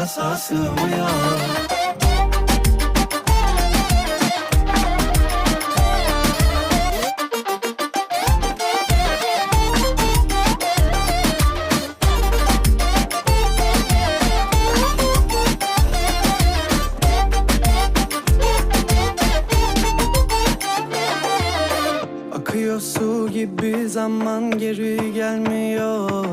kasa sığmayan Akıyor su gibi zaman geri gelmiyor.